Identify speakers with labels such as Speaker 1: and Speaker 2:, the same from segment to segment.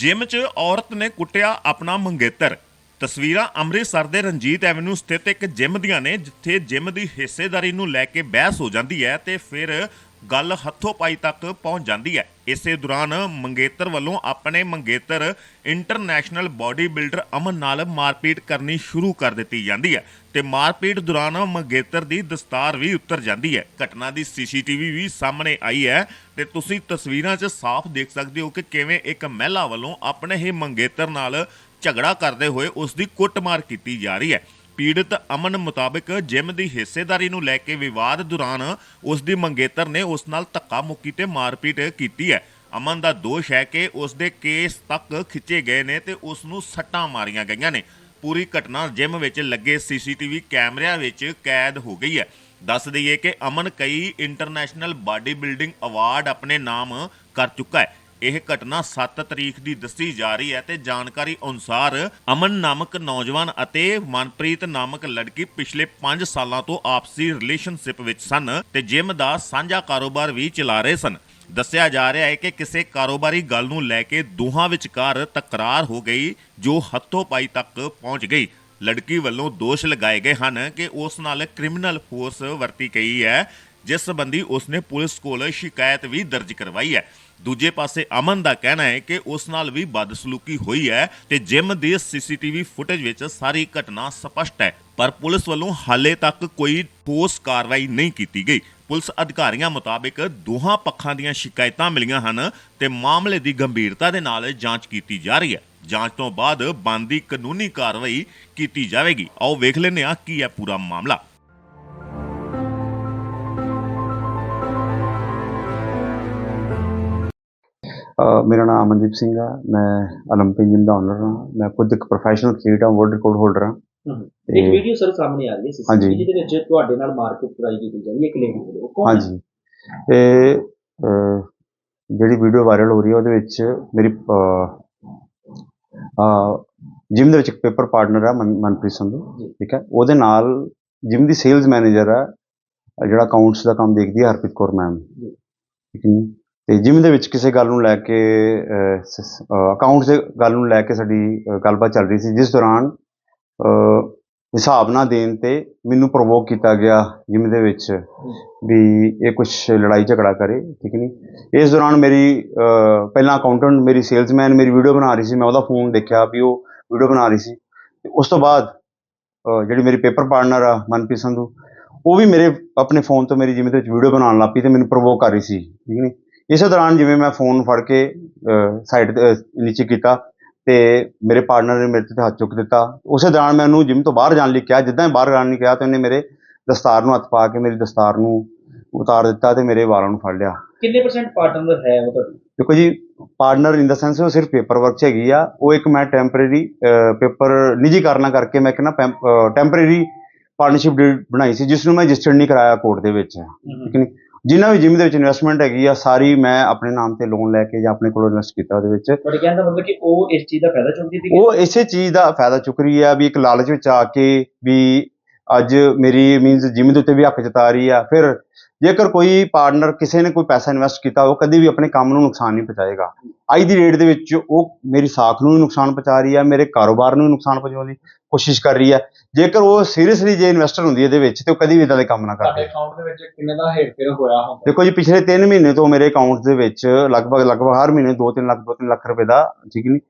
Speaker 1: Gym 'ਚ ਔਰਤ ਨੇ ਕੁੱਟਿਆ ਆਪਣਾ ਮੰਗੇਤਰ। ਤਸਵੀਰਾਂ ਅੰਮ੍ਰਿਤਸਰ ਦੇ ਰਣਜੀਤ ਐਵਨਿਊ ਸਥਿਤ ਇੱਕ ਜਿਮ ਦੀਆਂ ਨੇ, ਜਿੱਥੇ ਜਿਮ ਦੀ ਹਿੱਸੇਦਾਰੀ ਨੂੰ ਲੈ ਕੇ ਬਹਿਸ ਹੋ ਜਾਂਦੀ ਹੈ ਤੇ ਫਿਰ ਗੱਲ ਹੱਥੋਂ ਪਾਈ ਤੱਕ ਪਹੁੰਚ ਜਾਂਦੀ ਹੈ। ਇਸੇ ਦੌਰਾਨ ਮੰਗੇਤਰ ਵੱਲੋਂ ਆਪਣੇ ਮੰਗੇਤਰ ਇੰਟਰਨੈਸ਼ਨਲ ਬਾਡੀ ਬਿਲਡਰ ਅਮਨ ਨਾਲ ਮਾਰਪੀਟ ਕਰਨੀ ਸ਼ੁਰੂ ਕਰ ਦਿੱਤੀ ਜਾਂਦੀ ਹੈ ਤੇ ਮਾਰਪੀਟ ਦੌਰਾਨ ਮੰਗੇਤਰ ਦੀ ਦਸਤਾਰ ਵੀ ਉਤਰ ਜਾਂਦੀ ਹੈ। ਘਟਨਾ ਦੀ ਸੀਸੀਟੀਵੀ ਵੀ ਸਾਹਮਣੇ ਆਈ ਹੈ ਤੇ ਤੁਸੀਂ ਤਸਵੀਰਾਂ 'ਚ ਸਾਫ਼ ਦੇਖ ਸਕਦੇ ਹੋ ਕਿ ਕਿਵੇਂ ਇੱਕ ਮਹਿਲਾ ਵੱਲੋਂ ਆਪਣੇ ਹੀ ਮੰਗੇਤਰ ਨਾਲ ਝਗੜਾ ਕਰਦੇ ਹੋਏ ਉਸ ਦੀ ਕੁੱਟਮਾਰ ਕੀਤੀ ਜਾ ਰਹੀ ਹੈ। ਪੀੜਤ ਅਮਨ ਮੁਤਾਬਕ ਜਿਮ ਦੀ ਹਿੱਸੇਦਾਰੀ ਨੂੰ ਲੈ ਕੇ ਵਿਵਾਦ ਦੌਰਾਨ ਉਸ ਦੀ ਮੰਗੇਤਰ ਨੇ ਉਸ ਨਾਲ ਧੱਕਾ ਮੁੱਕੀ ਤੇ ਮਾਰਪੀਟ ਕੀਤੀ ਹੈ। ਅਮਨ ਦਾ ਦੋਸ਼ ਹੈ ਕਿ ਉਸ ਦੇ ਕੇਸ ਤੱਕ ਖਿੱਚੇ ਗਏ ਨੇ ਤੇ ਉਸ ਨੂੰ ਸੱਟਾਂ ਮਾਰੀਆਂ ਗਈਆਂ ਨੇ। ਪੂਰੀ ਘਟਨਾ ਜਿਮ ਵਿੱਚ ਲੱਗੇ ਸੀਸੀਟੀਵੀ ਕੈਮਰਿਆਂ ਵਿੱਚ ਕੈਦ ਹੋ ਗਈ ਹੈ। ਦੱਸ ਦਈਏ ਕਿ ਅਮਨ ਕਈ ਇੰਟਰਨੈਸ਼ਨਲ ਬਾਡੀ ਬਿਲਡਿੰਗ ਅਵਾਰਡ ਆਪਣੇ ਨਾਮ ਕਰ ਚੁੱਕਾ ਹੈ। ਇਹ ਘਟਨਾ 7 ਤਰੀਕ ਦੀ ਦੱਸੀ ਜਾ ਰਹੀ ਹੈ ਤੇ ਜਾਣਕਾਰੀ ਅਨੁਸਾਰ ਅਮਨ ਨਾਮਕ ਨੌਜਵਾਨ ਅਤੇ ਮਨਪ੍ਰੀਤ ਨਾਮਕ ਲੜਕੀ ਪਿਛਲੇ 5 ਸਾਲਾਂ ਤੋਂ ਆਪਸੀ ਰਿਲੇਸ਼ਨਸ਼ਿਪ ਵਿੱਚ ਸਨ ਤੇ ਜਿਮ ਦਾ ਸਾਂਝਾ ਕਾਰੋਬਾਰ ਵੀ ਚਲਾ ਰਹੇ ਸਨ। ਦੱਸਿਆ ਜਾ ਰਿਹਾ ਹੈ ਕਿ ਕਿਸੇ ਕਾਰੋਬਾਰੀ ਗੱਲ ਨੂੰ ਲੈ ਕੇ ਦੋਹਾਂ ਵਿਚਕਾਰ ਤਕਰਾਰ ਹੋ ਗਈ, ਜੋ ਹੱਥੋਂ ਪਾਈ ਤੱਕ ਪਹੁੰਚ ਗਈ। ਲੜਕੀ ਵੱਲੋਂ ਦੋਸ਼ ਲਗਾਏ ਗਏ ਹਨ ਕਿ ਉਸ ਨਾਲ ਕ੍ਰਿਮੀਨਲ ਫੋਰਸ ਵਰਤੀ ਗਈ ਹੈ, ਜਿਸ ਸੰਬੰਧੀ ਉਸਨੇ ਪੁਲਿਸ ਕੋਲ ਸ਼ਿਕਾਇਤ ਵੀ ਦਰਜ ਕਰਵਾਈ ਹੈ। ਦੂਜੇ ਪਾਸੇ ਅਮਨ ਦਾ ਕਹਿਣਾ ਹੈ ਕਿ ਉਸ ਨਾਲ ਵੀ ਬਦਸਲੂਕੀ ਹੋਈ ਹੈ ਤੇ ਜਿਮ ਦੇ ਸੀਸੀਟੀਵੀ ਫੁਟੇਜ ਵਿੱਚ ਸਾਰੀ ਘਟਨਾ ਸਪਸ਼ਟ ਹੈ। ਪਰ ਪੁਲਿਸ ਵੱਲੋਂ ਹਾਲੇ ਤੱਕ ਕੋਈ ਠੋਸ ਕਾਰਵਾਈ ਨਹੀਂ ਕੀਤੀ ਗਈ। ਪੁਲਿਸ ਅਧਿਕਾਰੀਆਂ ਮੁਤਾਬਕ ਦੋਹਾਂ ਪੱਖਾਂ ਦੀਆਂ ਸ਼ਿਕਾਇਤਾਂ ਮਿਲੀਆਂ ਹਨ ਤੇ ਮਾਮਲੇ ਦੀ ਗੰਭੀਰਤਾ ਦੇ ਨਾਲ ਜਾਂਚ ਕੀਤੀ ਜਾ ਰਹੀ ਹੈ। ਜਾਂਚ ਤੋਂ ਬਾਅਦ ਬੰਦੀ ਕਾਨੂੰਨੀ ਕਾਰਵਾਈ ਕੀਤੀ ਜਾਵੇਗੀ। ਆਓ ਵੇਖ ਲੈਂਦੇ ਹਾਂ ਕੀ ਹੈ ਪੂਰਾ ਮਾਮਲਾ।
Speaker 2: ਮੇਰਾ ਨਾਮ ਅਮਨਦੀਪ ਸਿੰਘ ਆ ਮੈਂ 올림픽 ਜਿਮ ਦਾ ਓਨਰ ਹਾਂ ਮੈਂ ਖੁਦ ਇੱਕ ਪ੍ਰੋਫੈਸ਼ਨਲ ਐਥਲੀਟ ਹਾਂ ਵਰਲਡ ਰਿਕਾਰਡ ਹੋਲਡਰ ਹਾਂ
Speaker 3: ਇੱਕ
Speaker 2: ਤੇ
Speaker 3: ਵੀਡੀਓ ਸਰ ਸਾਹਮਣੇ ਆ ਰਹੀ ਹੈ
Speaker 2: ਹਾਂਜੀ।
Speaker 3: ਸੀਸੀਟੀਵੀ ਜਿਹਦੇ ਵਿੱਚ ਤੁਹਾਡੇ ਨਾਲ ਮਾਰਕੁੱਟ ਕਰਾਈ ਕੀਤੀ ਜਾ ਰਹੀ ਹੈ ਇੱਕ ਲੇਡੀ ਵੱਲੋਂ ਉਹ ਕੌਣ ਹੈ?
Speaker 2: ਹਾਂਜੀ ਤੇ ਅਹ, ਜਿਹੜੀ ਵੀਡੀਓ ਵਾਇਰਲ ਹੋ ਰਹੀ ਹੈ ਉਹਦੇ ਵਿੱਚ ਮੇਰੀ ਜਿਮ ਦੇ ਵਿੱਚ ਇੱਕ ਪੇਪਰ ਪਾਰਟਨਰ ਆ ਮਨ- ਮਨਪ੍ਰੀਤ ਸੰਧੂ
Speaker 3: ਜੀ।
Speaker 2: ਠੀਕ ਹੈ ਉਹਦੇ ਨਾਲ ਜਿਮ ਦੀ ਸੇਲਸ ਮੈਨੇਜਰ ਆ ਅਹ ਜਿਹੜਾ ਅਕਾਊਂਟਸ ਦਾ ਕੰਮ ਦੇਖਦੀ ਹੈ ਹਰਪ੍ਰੀਤ ਕੌਰ ਮੈਮ
Speaker 3: ਜੀ।
Speaker 2: ਠੀਕ ਹੈ ਅਤੇ ਤੇ ਜਿਮ ਦੇ ਵਿੱਚ ਕਿਸੇ ਗੱਲ ਨੂੰ ਲੈ ਕੇ ਅਕਾਊਂਟਸ ਦੇ ਗੱਲ ਨੂੰ ਲੈ ਕੇ ਸਾਡੀ ਗੱਲਬਾਤ ਚੱਲ ਰਹੀ ਸੀ, ਜਿਸ ਦੌਰਾਨ ਹਿਸਾਬ ਨਾ ਦੇਣ ਤੇ ਮੈਨੂੰ ਪ੍ਰੋਵੋਕ ਕੀਤਾ ਗਿਆ ਜਿਮ ਦੇ ਵਿੱਚ ਵੀ ਇਹ ਕੁਝ ਲੜਾਈ ਝਗੜਾ ਕਰੇ, ਠੀਕ ਨਹੀਂ ਇਸ ਦੌਰਾਨ ਮੇਰੀ ਪਹਿਲਾਂ ਅਕਾਊਂਟੈਂਟ ਮੇਰੀ ਸੇਲਸਮੈਨ ਮੇਰੀ ਵੀਡੀਓ ਬਣਾ ਰਹੀ ਸੀ, ਮੈਂ ਉਹਦਾ ਫੋਨ ਦੇਖਿਆ ਵੀ ਉਹ ਵੀਡੀਓ ਬਣਾ ਰਹੀ ਸੀ। ਤੇ ਉਸ ਤੋਂ ਬਾਅਦ ਜਿਹੜੀ ਮੇਰੀ ਪੇਪਰ ਪਾਰਟਨਰ ਆ, ਮਨਪ੍ਰੀਤ ਸੰਧੂ, ਉਹ ਵੀ ਮੇਰੇ, ਆਪਣੇ ਫੋਨ ਤੋਂ ਮੇਰੀ ਜਿਵੇਂ ਦੇ ਵਿੱਚ ਵੀਡੀਓ ਬਣਾਉਣ ਲੱਗ ਪਈ ਤੇ ਮੈਨੂੰ ਪ੍ਰੋਵੋਕ ਕਰ ਰਹੀ ਸੀ, ਠੀਕ ਨਹੀਂ ਇਸੇ ਦੌਰਾਨ ਜਿਵੇਂ ਮੈਂ ਫੋਨ ਫੜ ਕੇ ਸਾਈਡ ਤੇ ਨੀਚੇ ਕੀਤਾ ਤੇ ਮੇਰੇ ਪਾਰਟਨਰ ਨੇ ਮੇਰੇ ਤੇ ਹੱਥ ਚੁੱਕ ਦਿੱਤਾ। ਉਸੇ ਦੌਰਾਨ ਮੈਂ ਉਹਨੂੰ ਜਿਮ ਤੋਂ ਬਾਹਰ ਜਾਣ ਲਈ ਕਿਹਾ ਜਿੱਦਾਂ ਹੀ ਬਾਹਰ ਜਾਣ ਲਈ ਕਿਹਾ ਤੇ ਉਹਨੇ ਮੇਰੇ ਦਸਤਾਰ ਨੂੰ ਹੱਥ ਪਾ ਕੇ ਮੇਰੀ ਦਸਤਾਰ ਨੂੰ ਉਤਾਰ ਦਿੱਤਾ ਤੇ ਮੇਰੇ ਵਾਲਾਂ ਨੂੰ ਫੜ ਲਿਆ।
Speaker 3: ਕਿੰਨੇ ਪਰਸੈਂਟ ਪਾਰਟਨਰ ਹੈ ਉਹ ਤੁਹਾਡੀ?
Speaker 2: ਦੇਖੋ ਜੀ ਪਾਰਟਨਰ ਇਨ ਦਾ ਸੈਂਸ ਉਹ ਸਿਰਫ ਪੇਪਰ ਵਰਕ 'ਚ ਹੈਗੀ ਆ। ਉਹ ਇੱਕ ਮੈਂ ਟੈਂਪਰੇਰੀ ਪੇਪਰ ਨਿੱਜੀ ਕਾਰਨਾਂ ਕਰਕੇ ਮੈਂ ਇੱਕ ਨਾ ਟੈਂਪਰੇਰੀ ਪਾਰਟਨਰਸ਼ਿਪ ਬਣਾਈ ਸੀ ਜਿਸ ਨੂੰ ਮੈਂ ਰਜਿਸਟਰਡ ਨਹੀਂ ਕਰਾਇਆ ਕੋਰਟ ਦੇ ਵਿੱਚ। ਠੀਕ ਨਹੀਂ ਜਿੰਨਾ ਵੀ ਜਿਮ ਦੇ ਵਿੱਚ ਇਨਵੈਸਟਮੈਂਟ ਹੈਗੀ ਆ ਸਾਰੀ ਮੈਂ ਆਪਣੇ ਨਾਮ ਤੇ ਲੋਨ ਲੈ ਕੇ ਜਾਂ ਆਪਣੇ ਕੋਲੋਂ ਇਨਵੈਸਟ ਕੀਤਾ ਉਹਦੇ ਵਿੱਚ।
Speaker 3: ਤੁਹਾਡੇ ਕਹਿਣ ਦਾ ਮਤਲਬ ਕਿ ਉਹ ਇਸ ਚੀਜ਼ ਦਾ ਫਾਇਦਾ ਚੁੱਕਦੀ ਸੀ
Speaker 2: ਉਹ ਇਸੇ ਚੀਜ਼ ਦਾ ਫਾਇਦਾ ਚੁੱਕ ਰਹੀ ਆ ਵੀ ਇੱਕ ਲਾਲਚ ਵਿੱਚ ਆ ਕੇ ਵੀ ਅੱਜ ਮੇਰੀ ਮੀਨਸ ਜਿਮ ਦੇ ਉੱਤੇ ਵੀ ਹੱਕ ਜਤਾ ਰਹੀ ਆ। ਫਿਰ ਜੇਕਰ ਕੋਈ ਪਾਰਟਨਰ ਕਿਸੇ ਨੇ ਕੋਈ ਪੈਸਾ ਇਨਵੈਸਟ ਕੀਤਾ ਉਹ ਕਦੀ ਵੀ ਆਪਣੇ ਕੰਮ ਨੂੰ ਨੁਕਸਾਨ ਨਹੀਂ ਪਹੁੰਚਾਏਗਾ। ਅੱਜ ਦੀ ਡੇਟ ਦੇ ਵਿੱਚ ਉਹ ਮੇਰੀ ਸਾਖ ਨੂੰ ਵੀ ਨੁਕਸਾਨ ਪਹੁੰਚਾ ਰਹੀ ਆ ਮੇਰੇ ਕਾਰੋਬਾਰ ਨੂੰ ਵੀ ਨੁਕਸਾਨ ਪਹੁੰਚਾਉਣ ਦੀ ਕੋਸ਼ਿਸ਼ ਕਰ ਰਹੀ ਆ ਜੇਕਰ ਉਹ ਸੀਰੀਅਸਲੀ ਜੇ ਇਨਵੈਸਟਰ ਹੁੰਦੀ ਹੈ ਇਹਦੇ ਵਿੱਚ ਤੇ ਉਹ ਕਦੀ ਵੀ ਇਦਾਂ ਦੇ ਕੰਮ ਨਾ ਕਰਦੇ
Speaker 3: ਅਕਾਊਂਟ ਦੇ ਵਿੱਚ ਕਿੰਨੇ ਦਾ ਹੇਰਫੇਰ ਹੋਇਆ ਹੁੰਦਾ?
Speaker 2: ਦੇਖੋ ਜੀ ਪਿਛਲੇ 3 ਮਹੀਨੇ ਤੋਂ ਮੇਰੇ ਅਕਾਊਂਟ ਦੇ ਵਿੱਚ ਲਗਭਗ ਲਗਭਗ ਹਰ ਮਹੀਨੇ 2-3 ਲੱਖ 2-3 ਲੱਖ ਰੁਪਏ ਦਾ ਠੀਕ ਨਹੀਂ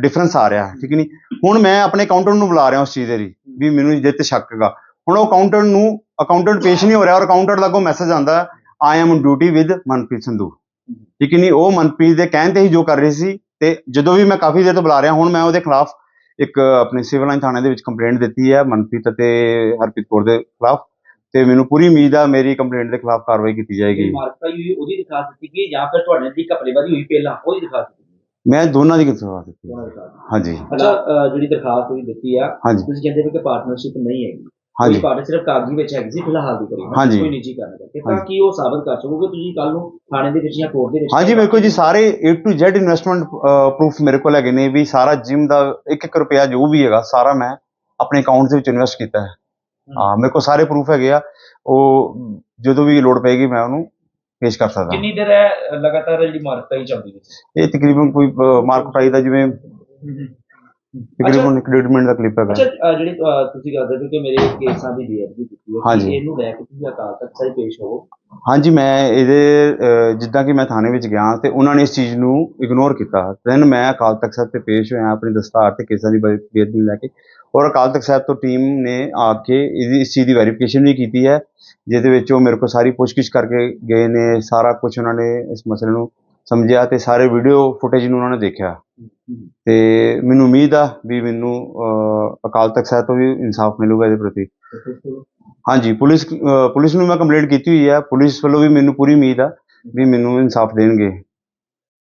Speaker 2: ਡਿਫਰੈਂਸ ਆ ਰਿਹਾ ਠੀਕ ਨਹੀਂ ਹੁਣ ਮੈਂ ਆਪਣੇ ਅਕਾਊਂਟੈਂਟ ਨੂੰ ਬੁਲਾ ਰਿਹਾ ਉਸ ਚੀਜ਼ ਦੇ ਲਈ ਵੀ ਮੈਨੂੰ ਜਿਹਦੇ ਤੇ ਸ਼ੱਕ ਹੈਗਾ। ਹੁਣ ਉਹ ਅਕਾਊਂਟੈਂਟ ਨੂੰ ਅਕਾਊਂਟੈਂਟ ਪੇਸ਼ ਨਹੀਂ ਹੋ ਰਿਹਾ ਔਰ ਅਕਾਊਂਟੈਂਟ ਦਾ ਕੋ ਮੈਸੇਜ ਆਂਦਾ I am on duty with Manpreet Sandhu. ਠੀਕ ਨਹੀਂ ਉਹ ਮਨਪ੍ਰੀਤ ਦੇ ਕਹਿਣ ਤੇ ਹੀ ਜੋ ਕਰ ਰਹੀ ਸੀ ਤੇ ਜਦੋਂ ਵੀ ਮੈਂ ਕਾਫੀ ਦੇਰ ਤੋਂ ਬੁਲਾ ਰਿਹਾ ਹੁਣ ਮੈਂ ਉਹਦੇ ਖਿਲਾਫ ਇੱਕ ਆਪਣੇ ਸਿਵਲ ਲਾਈਨ ਥਾਣੇ ਦੇ ਵਿੱਚ ਕੰਪਲੇਂਟ ਦਿੱਤੀ ਹੈ ਮਨਪ੍ਰੀਤ ਅਤੇ ਹਰਪ੍ਰੀਤ ਕੌਰ ਦੇ ਖਿਲਾਫ ਤੇ ਮੈਨੂੰ ਪੂਰੀ ਉਮੀਦ ਆ ਮੇਰੀ ਕੰਪਲੇਂਟ ਦੇ ਖਿਲਾਫ ਕਾਰਵਾਈ ਕੀਤੀ ਜਾਏਗੀ।
Speaker 3: ਮਾਰਕਾ ਹੋਈ ਉਹਦੀ ਦਿਖਾ ਦਿੱਤੀ ਗਈ ਜਾਂ ਫਿਰ ਤੁਹਾਡੇ ਦੀ ਘਪਲੇਬਾਜ਼ੀ ਹੋਈ ਪਹਿਲਾਂ ਉਹਦੀ ਦਿਖਾ ਦਿੱਤੀ ਗਈ?
Speaker 2: ਮੈਂ ਦੋਨਾਂ ਦੀ ਕਿਸਵਾ ਦਿੱਤੀ
Speaker 3: ਦੋਨਾਂ ਦੀ ਦਿਖਾ ਦਿੱਤੀ।
Speaker 2: ਹਾਂਜੀ।
Speaker 3: ਅੱਛਾ ਜਿਹੜੀ ਦਰਖਾਸਤ ਹੋਈ ਦਿੱਤੀ ਆ ਤੁਸੀਂ ਕਹਿੰਦੇ ਹੋ ਕਿ ਪਾਰਟਨਰਸ਼ਿਪ ਨਹੀਂ ਹੈਗੀ।
Speaker 2: ਹਾਂਜੀ।
Speaker 3: ਪਾਰਟਨਰ ਸਿਰਫ ਕਾਗਜ਼ੀ ਵਿੱਚ ਹੈਗੀ ਸੀ ਫਿਲਹਾਲ ਦੀ ਕਰੀ
Speaker 2: ਹਾਂਜੀ।
Speaker 3: ਕੋਈ ਨਿੱਜੀ ਕਰਨ ਕਰਕੇ ਤਾਂ
Speaker 2: ਹਾਂਜੀ।
Speaker 3: ਕੀ ਉਹ ਸਾਬਤ ਕਰ ਸਕੋਗੇ ਤੁਸੀਂ ਕੱਲ ਨੂੰ ਥਾਣੇ ਦੇ ਵਿੱਚ ਜਾਂ ਕੋਰਟ ਦੇ ਵਿੱਚ?
Speaker 2: ਹਾਂਜੀ ਮੇਰੇ ਕੋਲ ਜੀ ਸਾਰੇ A to Z investment proof ਮੇਰੇ ਕੋਲ ਹੈਗੇ ਨੇ ਵੀ ਸਾਰਾ ਜਿਮ ਦਾ 1-1 ਰੁਪਿਆ ਜੋ ਵੀ ਹੈਗਾ ਸਾਰਾ ਮੈਂ ਆਪਣੇ ਅਕਾਊਂਟ ਦੇ ਵਿੱਚ ਇਨਵੈਸਟ ਕੀਤਾ ਹੈ। ਹਾਂ। ਮੇਰੇ ਕੋਲ ਸਾਰੇ ਪ੍ਰੂਫ ਹੈਗੇ ਆ। ਉਹ ਜਦੋਂ ਵੀ ਲੋੜ ਪਏਗੀ ਮੈਂ ਉਹਨੂੰ ਪੇਸ਼ ਕਰ ਸਕਦਾ।
Speaker 3: ਕਿੰਨੀ ਦੇਰ ਹੈ ਅ, ਲਗਾਤਾਰ ਜਿਹੜੀ ਮਾਰਕਾਈ ਚੱਲਦੀ ਹੈ?
Speaker 2: ਇਹ ਤਕਰੀਬਨ ਕੋਈ ਮਾਰਕ ਪ੍ਰਾਈਸ ਦਾ ਜਿਵੇਂ ਤਕਰੀਬਨ 1.5 ਮਿੰਟ ਦਾ ਕਲਿੱਪ
Speaker 3: ਅੱਛਾ
Speaker 2: ਹੈਗਾ
Speaker 3: ਅ, ਜਿਹੜੀ ਤੁਸੀਂ ਕਰਦੇ ਹੋ ਕਿ ਮੇਰੇ ਕੇਸਾਂ ਦੀ ਬੇਅਦਬੀ ਕੀਤੀ ਹੈ
Speaker 2: ਹਾਂਜੀ।
Speaker 3: ਕੀ ਇਹਨੂੰ ਲੈ ਕੇ ਤੁਸੀਂ ਅਕਾਲ ਤਖਤ ਸਾਹਿਬ ਪੇਸ਼ ਹੋ
Speaker 2: ਹਾਂਜੀ ਮੈਂ ਇਹਦੇ ਅਹ, ਜਿੱਦਾਂ ਕਿ ਮੈਂ ਥਾਣੇ ਵਿੱਚ ਗਿਆ ਤੇ ਉਹਨਾਂ ਨੇ ਇਸ ਚੀਜ਼ ਨੂੰ ਇਗਨੋਰ ਕੀਤਾ। ਦੈਨ ਮੈਂ ਅਕਾਲ ਤਖਤ ਸਾਹਿਬ ਤੇ ਪੇਸ਼ ਹੋਇਆ ਆਪਣੀ ਦਸਤਾਰ ਤੇ ਕੇਸਾਂ ਦੀ ਬੇ- ਬੇਅਦਬੀ ਨੂੰ ਲੈ ਕੇ। ਔਰ ਅਕਾਲ ਤਖਤ ਸਾਹਿਬ ਤੋਂ ਟੀਮ ਨੇ ਆ ਕੇ ਇਹਦੀ ਇਸ ਚੀਜ਼ ਦੀ ਵੈਰੀਫਿਕੇਸ਼ਨ ਵੀ ਕੀਤੀ ਹੈ ਜਿਹਦੇ ਵਿੱਚ ਉਹ ਮੇਰੇ ਕੋਲ ਸਾਰੀ ਪੁੱਛਗਿੱਛ ਕਰਕੇ ਗਏ ਨੇ ਸਾਰਾ ਕੁਝ ਉਹਨਾਂ ਨੇ ਇਸ ਮਸਲੇ ਨੂੰ ਸਮਝਿਆ ਤੇ ਸਾਰੇ ਵੀਡੀਓ ਫੁਟੇਜ ਨੂੰ ਉਹਨਾਂ ਨੇ ਦੇਖਿਆ। ਤੇ ਮੈਨੂੰ ਉਮੀਦ ਆ ਵੀ ਮੈਨੂੰ ਅਕਾਲ ਤਖਤ ਸਾਹਿਬ ਤੋਂ ਵੀ ਇਨਸਾਫ ਮਿਲੂਗਾ ਇਹਦੇ ਪ੍ਰਤੀ। ਹਾਂਜੀ, ਪੁਲਿਸ ਪੁਲਿਸ ਨੂੰ ਮੈਂ ਕੰਪਲੇਂਟ ਕੀਤੀ ਹੋਈ ਆ। ਪੁਲਿਸ ਵੱਲੋਂ ਵੀ ਮੈਨੂੰ ਪੂਰੀ ਉਮੀਦ ਆ ਵੀ ਮੈਨੂੰ ਇਨਸਾਫ ਦੇਣਗੇ।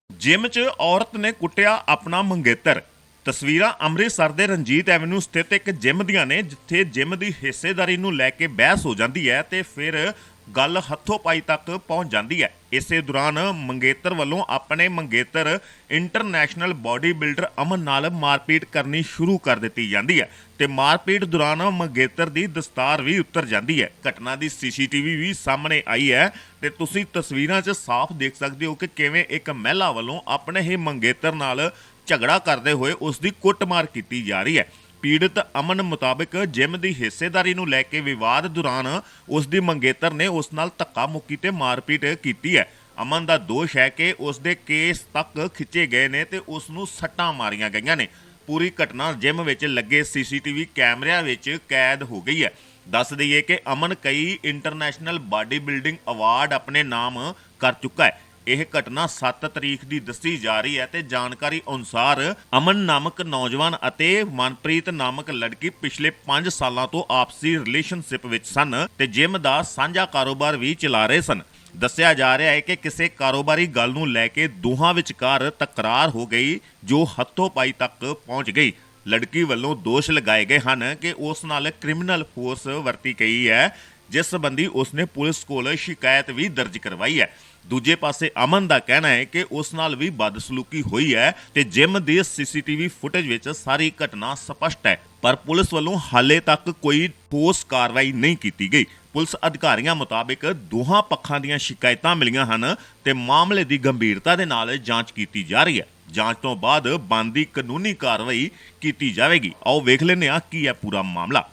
Speaker 1: ਜਿਮ 'ਚ ਔਰਤ ਨੇ ਕੁੱਟਿਆ ਆਪਣਾ ਮੰਗੇਤਰ। ਤਸਵੀਰਾਂ ਅੰਮ੍ਰਿਤਸਰ ਦੇ ਰਣਜੀਤ ਐਵਨਿਊ ਸਥਿਤ ਇੱਕ ਜਿਮ ਦੀਆਂ ਨੇ, ਜਿੱਥੇ ਜਿਮ ਦੀ ਹਿੱਸੇਦਾਰੀ ਨੂੰ ਲੈ ਕੇ ਬਹਿਸ ਹੋ ਜਾਂਦੀ ਹੈ ਤੇ ਫਿਰ ਗੱਲ ਹੱਥੋਂ ਪਾਈ ਤੱਕ ਪਹੁੰਚ ਜਾਂਦੀ ਹੈ। ਇਸੇ ਦੌਰਾਨ ਮੰਗੇਤਰ ਵੱਲੋਂ ਆਪਣੇ ਮੰਗੇਤਰ ਇੰਟਰਨੈਸ਼ਨਲ ਬਾਡੀ ਬਿਲਡਰ ਅਮਨ ਨਾਲ ਮਾਰਪੀਟ ਕਰਨੀ ਸ਼ੁਰੂ ਕਰ ਦਿੱਤੀ ਜਾਂਦੀ ਹੈ ਤੇ ਮਾਰਪੀਟ ਦੌਰਾਨ ਮੰਗੇਤਰ ਦੀ ਦਸਤਾਰ ਵੀ ਉੱਤਰ ਜਾਂਦੀ ਹੈ। ਘਟਨਾ ਦੀ ਸੀਸੀਟੀਵੀ ਵੀ ਸਾਹਮਣੇ ਆਈ ਹੈ ਤੇ ਤੁਸੀਂ ਤਸਵੀਰਾਂ 'ਚ ਸਾਫ਼ ਦੇਖ ਸਕਦੇ ਹੋ ਕਿ ਕਿਵੇਂ ਇੱਕ ਮਹਿਲਾ ਵੱਲੋਂ ਆਪਣੇ ਹੀ ਮੰਗੇਤਰ ਨਾਲ ਝਗੜਾ ਕਰਦੇ ਹੋਏ ਉਸ ਦੀ ਕੁੱਟਮਾਰ ਕੀਤੀ ਜਾ ਰਹੀ ਹੈ। ਪੀੜਤ ਅਮਨ ਮੁਤਾਬਕ ਜਿਮ ਦੀ ਹਿੱਸੇਦਾਰੀ ਨੂੰ ਲੈ ਕੇ ਵਿਵਾਦ ਦੌਰਾਨ ਉਸ ਦੀ ਮੰਗੇਤਰ ਨੇ ਉਸ ਨਾਲ ਧੱਕਾ ਮੁੱਕੀ ਤੇ ਮਾਰਪੀਟ ਕੀਤੀ ਹੈ। ਅਮਨ ਦਾ ਦੋਸ਼ ਹੈ ਕਿ ਉਸ ਦੇ ਕੇਸ ਤੱਕ ਖਿੱਚੇ ਗਏ ਨੇ ਤੇ ਉਸ ਨੂੰ ਸੱਟਾਂ ਮਾਰੀਆਂ ਗਈਆਂ ਨੇ। ਪੂਰੀ ਘਟਨਾ ਜਿਮ ਵਿੱਚ ਲੱਗੇ ਸੀਸੀਟੀਵੀ ਕੈਮਰਿਆਂ ਵਿੱਚ ਕੈਦ ਹੋ ਗਈ ਹੈ। ਦੱਸ ਦਈਏ ਕਿ ਅਮਨ ਕਈ ਇੰਟਰਨੈਸ਼ਨਲ ਬਾਡੀ ਬਿਲਡਿੰਗ ਅਵਾਰਡ ਆਪਣੇ ਨਾਮ ਕਰ ਚੁੱਕਾ ਹੈ। ਇਹ ਘਟਨਾ 7 ਤਰੀਕ ਦੀ ਦੱਸੀ ਜਾ ਰਹੀ ਹੈ ਤੇ ਜਾਣਕਾਰੀ ਅਨੁਸਾਰ ਅਮਨ ਨਾਮਕ ਨੌਜਵਾਨ ਅਤੇ ਮਨਪ੍ਰੀਤ ਨਾਮਕ ਲੜਕੀ ਪਿਛਲੇ 5 ਸਾਲਾਂ ਤੋਂ ਆਪਸੀ ਰਿਲੇਸ਼ਨਸ਼ਿਪ ਵਿੱਚ ਸਨ ਤੇ ਜਿਮ ਦਾ ਸਾਂਝਾ ਕਾਰੋਬਾਰ ਵੀ ਚਲਾ ਰਹੇ ਸਨ। ਦੱਸਿਆ ਜਾ ਰਿਹਾ ਹੈ ਕਿ ਕਿਸੇ ਕਾਰੋਬਾਰੀ ਗੱਲ ਨੂੰ ਲੈ ਕੇ ਦੋਹਾਂ ਵਿਚਕਾਰ ਤਕਰਾਰ ਹੋ ਗਈ, ਜੋ ਹੱਥੋਂ ਪਾਈ ਤੱਕ ਪਹੁੰਚ ਗਈ। ਲੜਕੀ ਵੱਲੋਂ ਦੋਸ਼ ਲਗਾਏ ਗਏ ਹਨ ਕਿ ਉਸ ਨਾਲ ਕ੍ਰਿਮੀਨਲ ਫੋਰਸ ਵਰਤੀ ਗਈ ਹੈ। ਜਿਸ ਸੰਬੰਧੀ ਉਸਨੇ ਪੁਲਿਸ ਕੋਲ ਸ਼ਿਕਾਇਤ ਵੀ ਦਰਜ ਕਰਵਾਈ ਹੈ। ਦੂਜੇ ਪਾਸੇ ਅਮਨ ਦਾ ਕਹਿਣਾ ਹੈ ਕਿ ਉਸ ਨਾਲ ਵੀ ਬਦਸਲੂਕੀ ਹੋਈ ਹੈ ਤੇ ਜਿਮ ਦੀ ਸੀਸੀਟੀਵੀ ਫੁਟੇਜ ਵਿੱਚ ਸਾਰੀ ਘਟਨਾ ਸਪਸ਼ਟ ਹੈ। ਪਰ ਪੁਲਿਸ ਵੱਲੋਂ ਹਾਲੇ ਤੱਕ ਕੋਈ ਠੋਸ ਕਾਰਵਾਈ ਨਹੀਂ ਕੀਤੀ ਗਈ। ਪੁਲਿਸ ਅਧਿਕਾਰੀਆਂ ਮੁਤਾਬਕ ਦੋਹਾਂ ਪੱਖਾਂ ਦੀਆਂ ਸ਼ਿਕਾਇਤਾਂ ਮਿਲੀਆਂ ਹਨ ਤੇ ਮਾਮਲੇ ਦੀ ਗੰਭੀਰਤਾ ਦੇ ਨਾਲ ਜਾਂਚ ਕੀਤੀ ਜਾ ਰਹੀ ਹੈ। ਜਾਂਚ ਤੋਂ ਬਾਅਦ ਬੰਦੀ ਕਾਨੂੰਨੀ ਕਾਰਵਾਈ ਕੀਤੀ ਜਾਵੇਗੀ। ਆਓ ਵੇਖ ਲੈਂਦੇ ਹਾਂ ਕੀ ਹੈ ਪੂਰਾ ਮਾਮਲਾ।